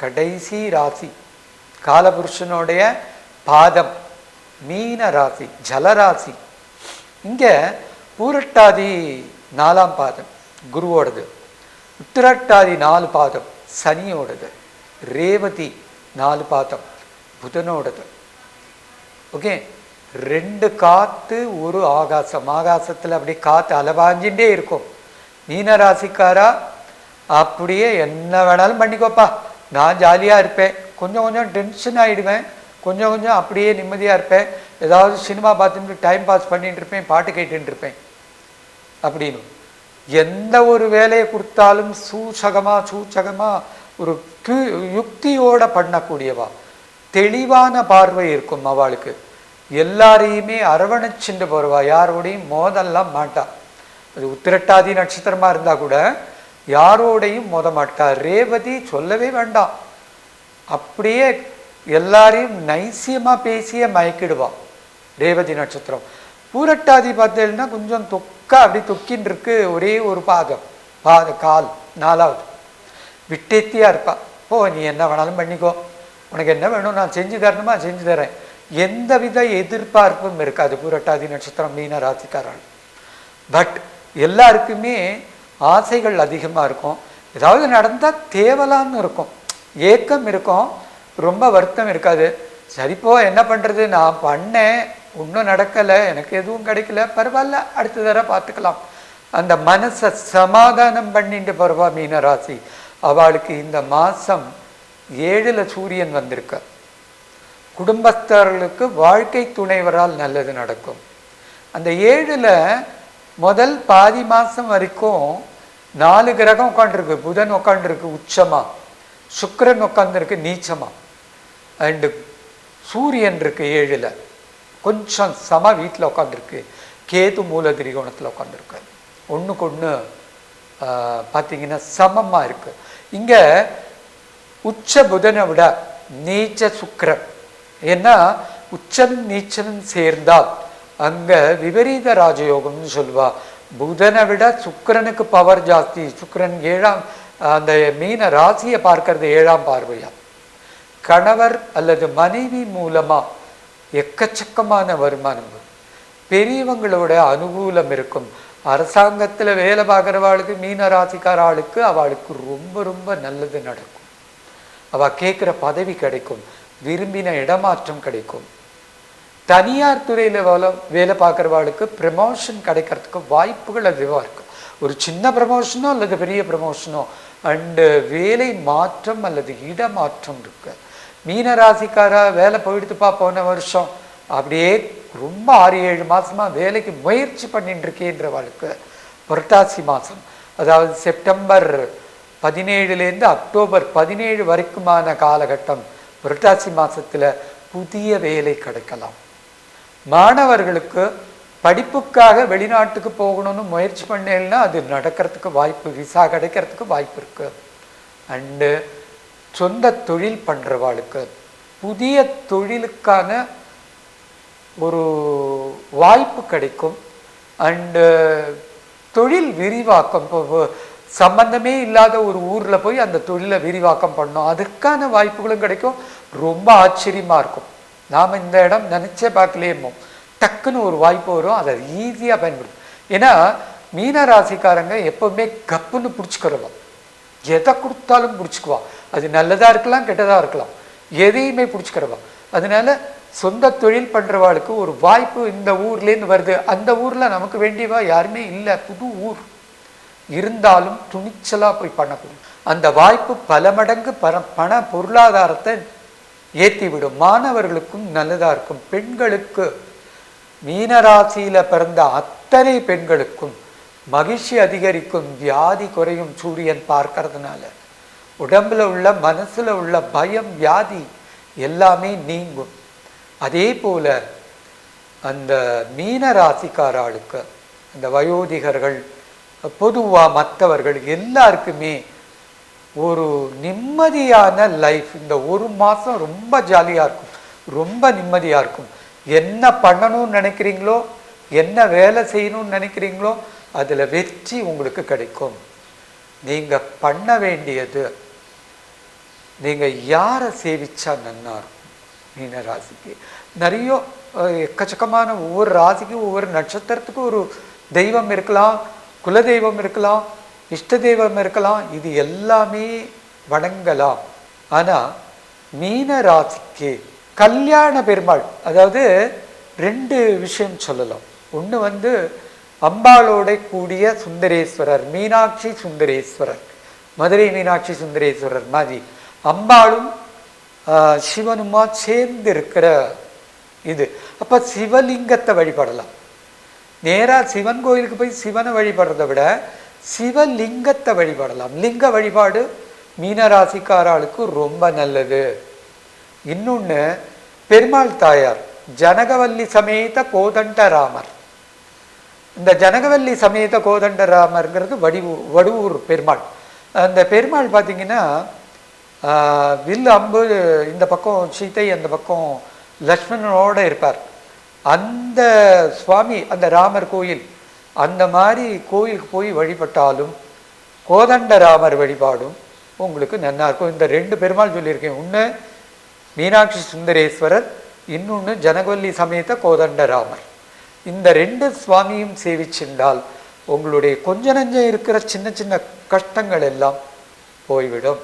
கடைசி ராசி காலபுருஷனுடைய பாதம் மீன ராசி ஜலராசி இங்கே பூரட்டாதி நாலாம் பாதம் குருவோடது. உத்திரட்டாதி நாலு பாதம் சனியோடது. ரேவதி நாலு பாதம் புதனோடது. ஓகே? ரெண்டு காத்து ஒரு ஆகாசம். ஆகாசத்தில் அப்படியே காத்து அலவாஞ்சின்றே இருக்கும். மீன ராசிக்காரா? அப்படியே என்ன வேணாலும் பண்ணிக்கோப்பா. நான் ஜாலியாக இருப்பேன். கொஞ்சம் கொஞ்சம் டென்ஷன் ஆகிடுவேன் கொஞ்சம் கொஞ்சம் அப்படியே நிம்மதியாக இருப்பேன். ஏதாவது சினிமா பார்த்துட்டு டைம் பாஸ் பண்ணிகிட்டு இருப்பேன் பாட்டு கேட்டுட்டு இருப்பேன். அப்படின்னு. எந்த ஒரு வேலையை கொடுத்தாலும் சூசகமாக சூச்சகமாக ஒரு கு- யுக்தியோடு பண்ணக்கூடியவா? தெளிவான பார்வை இருக்கும் அவளுக்கு. எல்லாரையுமே அரவணைச்சுட்டு போகிறவா யாரோடையும் மோதல்லாம் மாட்டா. அது உத்திரட்டாதி நட்சத்திரமாக இருந்தால் கூட யாரோடையும் மோத மாட்டார் ரேவதி சொல்லவே வேண்டாம் அப்படியே எல்லாரையும் நைசியமாக பேசிய மயக்கிடுவா. ரேவதி நட்சத்திரம். பூரட்டாதி பார்த்தேன்னா கொஞ்சம் தொக்கா அப்படி தொக்கின்னு இருக்கு ஒரே ஒரு பாதம். பாத கால் நாலாவது. விட்டேத்தியாக இருப்பா. ஓ நீ என்ன வேணாலும் பண்ணிக்கோ. உனக்கு என்ன வேணும்? நான் செஞ்சு தரணுமா? செஞ்சு தரேன். எந்தவித எதிர்பார்ப்பும் இருக்காது. பூரட்டாதி நட்சத்திரம் மீன ராசிக்காரன் பட் எல்லாருக்குமே ஆசைகள் அதிகமாக இருக்கும். ஏதாவது நடந்தால் தேவலான்னு இருக்கும். ஏக்கம் இருக்கும். ரொம்ப வருத்தம் இருக்காது. சரிப்போ என்ன பண்ணுறது நான் பண்ணேன். ஒன்றும் நடக்கலை. எனக்கு எதுவும் கிடைக்கல. பரவாயில்ல. அடுத்த தடவை பார்த்துக்கலாம். அந்த மனசை சமாதானம் பண்ணிட்டு பரவா மீனராசி. அவளுக்கு இந்த மாதம் ஏழில் சூரியன் வந்திருக்க குடும்பஸ்தர்களுக்கு வாழ்க்கை துணைவரால் நல்லது நடக்கும். அந்த ஏழில் முதல் பாதி மாதம் வரைக்கும் நாலு கிரகம் உட்காந்துருக்கு புதன் உட்காந்துருக்கு உச்சமா. சுக்கரன் உட்காந்துருக்கு நீச்சமா. அண்டு சூரியன் இருக்கு ஏழில். கொஞ்சம் சம வீட்டில் உட்காந்துருக்கு கேது மூல திரிகோணத்தில் உட்காந்துருக்கு ஒன்றுக்கு ஒன்று பார்த்தீங்கன்னா சமமாக இருக்கு. இங்கே உச்ச புதனை விட நீச்ச சுக்கரன். ஏன்னா உச்சன் நீச்சனும் சேர்ந்தால் அங்க விபரீத ராஜயோகம்னு சொல்லுவா. புதனை விட சுக்கரனுக்கு பவர் ஜாஸ்தி. சுக்கரன் ஏழாம் அந்த மீன ராசியை பார்க்கறது ஏழாம் பார்வையா? கணவர் அல்லது மனைவி மூலமா எக்கச்சக்கமான வருமானம் பெரியவங்களோட அனுகூலம் இருக்கும். அரசாங்கத்தில் வேலை பார்க்குறவாளுக்கு மீன ராசிக்கார ஆளுக்கு அவளுக்கு ரொம்ப ரொம்ப நல்லது நடக்கும். அவள் கேட்குற பதவி கிடைக்கும். விரும்பின இடமாற்றம் கிடைக்கும். தனியார் துறையில் வேலை வேலை பார்க்குறவாளுக்கு ப்ரமோஷன் கிடைக்கிறதுக்கு வாய்ப்புகள் அதிகமாக இருக்கும் ஒரு சின்ன ப்ரமோஷனோ அல்லது பெரிய ப்ரமோஷனோ அண்டு வேலை மாற்றம் அல்லது இடமாற்றம் இருக்கு. மீனராசிக்காராக வேலை போயிடுத்துப்பா போன வருஷம். அப்படியே ரொம்ப ஆறு ஏழு மாதமாக வேலைக்கு முயற்சி பண்ணிட்டு இருக்கேன்றவாளுக்கு புரட்டாசி மாதம் அதாவது செப்டம்பர் பதினேழுலேருந்து அக்டோபர் பதினேழு வரைக்குமான காலகட்டம் புரட்டாசி மாதத்தில் புதிய வேலை கிடைக்கலாம். மாணவர்களுக்கு படிப்புக்காக வெளிநாட்டுக்கு போகணும்னு முயற்சி பண்ணேன்னா அது நடக்கிறதுக்கு வாய்ப்பு விசா கிடைக்கிறதுக்கு வாய்ப்பு இருக்கு. அண்டு சொந்த தொழில் பண்ணுறவாளுக்கு புதிய தொழிலுக்கான ஒரு வாய்ப்பு கிடைக்கும். அண்டு தொழில் விரிவாக்கம் இப்போ சம்பந்தமே இல்லாத ஒரு ஊரில் போய் அந்த தொழிலை விரிவாக்கம் பண்ணோம் அதுக்கான வாய்ப்புகளும் கிடைக்கும். ரொம்ப ஆச்சரியமாக இருக்கும். நாம் இந்த இடம் நினச்சே பார்க்கலையேமோ? டக்குன்னு ஒரு வாய்ப்பு வரும். அதை ஈஸியாக பயன்படுத்தும் ஏன்னா மீன ராசிக்காரங்க எப்பவுமே கப்புன்னு பிடிச்சிக்கிறவா. எதை கொடுத்தாலும் பிடிச்சிக்குவா. அது நல்லதாக இருக்கலாம் கெட்டதாக இருக்கலாம். எதையுமே பிடிச்சிக்கிறவா. அதனால சொந்த தொழில் பண்ணுறவாளுக்கு ஒரு வாய்ப்பு இந்த ஊர்லேருந்து வருது. அந்த ஊரில் நமக்கு வேண்டியவா யாருமே இல்லை. புது ஊர். இருந்தாலும் துணிச்சலாக போய் பண்ணக்கூடும் அந்த வாய்ப்பு பல மடங்கு பண பொருளாதாரத்தை ஏற்றிவிடும் மாணவர்களுக்கும் நல்லதாக இருக்கும். பெண்களுக்கு மீனராசியில் பிறந்த அத்தனை பெண்களுக்கும் மகிழ்ச்சி அதிகரிக்கும். வியாதி குறையும் சூரியன் பார்க்கறதுனால. உடம்புல உள்ள மனசில் உள்ள பயம் வியாதி எல்லாமே நீங்கும். அதே போல் அந்த மீன ராசிக்காராளுக்கு அந்த வயோதிகர்கள் பொதுவாக மற்றவர்கள் எல்லாருக்குமே ஒரு நிம்மதியான லைஃப் இந்த ஒரு மாதம் ரொம்ப ஜாலியாக இருக்கும். ரொம்ப நிம்மதியாக இருக்கும். என்ன பண்ணணும்னு நினைக்கிறீங்களோ என்ன வேலை செய்யணும்னு நினைக்கிறீங்களோ அதில் வெற்றி உங்களுக்கு கிடைக்கும். நீங்கள் பண்ண வேண்டியது நீங்கள் யாரை சேவிச்சா நன்னா இருக்கும்? மீன ராசிக்கு. நிறைய எக்கச்சக்கமான ஒவ்வொரு ராசிக்கும் ஒவ்வொரு நட்சத்திரத்துக்கும் ஒரு தெய்வம் இருக்கலாம் குலதெய்வம் இருக்கலாம் இஷ்ட தெய்வம் இருக்கலாம் இது எல்லாமே வணங்கலாம் ஆனால் மீன ராசிக்கு கல்யாண பெருமாள் அதாவது ரெண்டு விஷயம் சொல்லலாம். ஒன்று வந்து அம்பாளோட கூடிய சுந்தரேஸ்வரர் மீனாட்சி சுந்தரேஸ்வரர். மதுரை மீனாட்சி சுந்தரேஸ்வரர் மாதிரி. அம்பாளும் சிவனுமா சேர்ந்து இருக்கிற இது. அப்போ சிவலிங்கத்தை வழிபடலாம். நேராக சிவன் கோயிலுக்கு போய் சிவனை வழிபடுறதை விட சிவலிங்கத்தை வழிபடலாம். லிங்க வழிபாடு மீனராசிக்காராளுக்கு ரொம்ப நல்லது. இன்னொன்று பெருமாள் தாயார் ஜனகவல்லி சமேத கோதண்டராமர் இந்த ஜனகவல்லி சமேத கோதண்டராமருங்கிறது வடிவு வடுவூர் பெருமாள். அந்த பெருமாள் பார்த்தீங்கன்னா வில் அம்பு இந்த பக்கம் சீதை அந்த பக்கம் லக்ஷ்மணனோட இருப்பார். அந்த சுவாமி அந்த ராமர் கோயில் அந்த மாதிரி கோயிலுக்கு போய் வழிபட்டாலும் கோதண்டராமர் வழிபாடும் உங்களுக்கு நல்லா இருக்கும். இந்த ரெண்டு பெருமாள் சொல்லியிருக்கேன். ஒன்று மீனாட்சி சுந்தரேஸ்வரர் இன்னொன்று ஜனகொல்லி சமேத கோதண்டராமர். இந்த ரெண்டு சுவாமியும் சேவிச்சிருந்தால் உங்களுடைய கொஞ்ச நஞ்சம் இருக்கிற சின்ன சின்ன கஷ்டங்கள் எல்லாம் போய்விடும்.